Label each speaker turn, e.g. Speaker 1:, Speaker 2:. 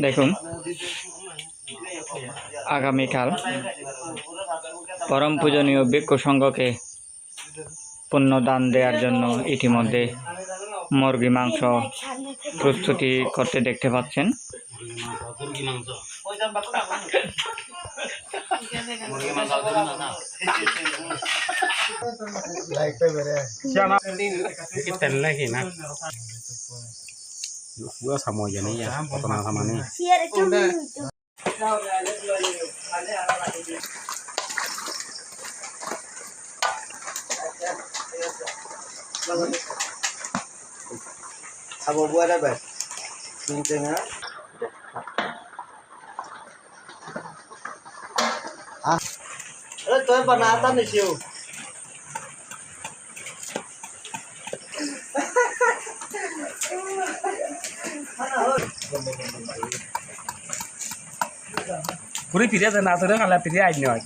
Speaker 1: দেখুন আগামীকাল পরম পূজনীয় বৃক্ষ সংঘকে পুণ্যদান দেওয়ার জন্য ইতিমধ্যে মুরগি মাংস প্রস্তুতি করতে দেখতে পাচ্ছেন।
Speaker 2: মুরগি
Speaker 3: gua sama aja. Nih. Ya potongan sama nih
Speaker 4: খাব বোৱা নাই বাই চিং টেঙা তই বনাতা Shiv
Speaker 3: Puri piria dan atur kalau piria aja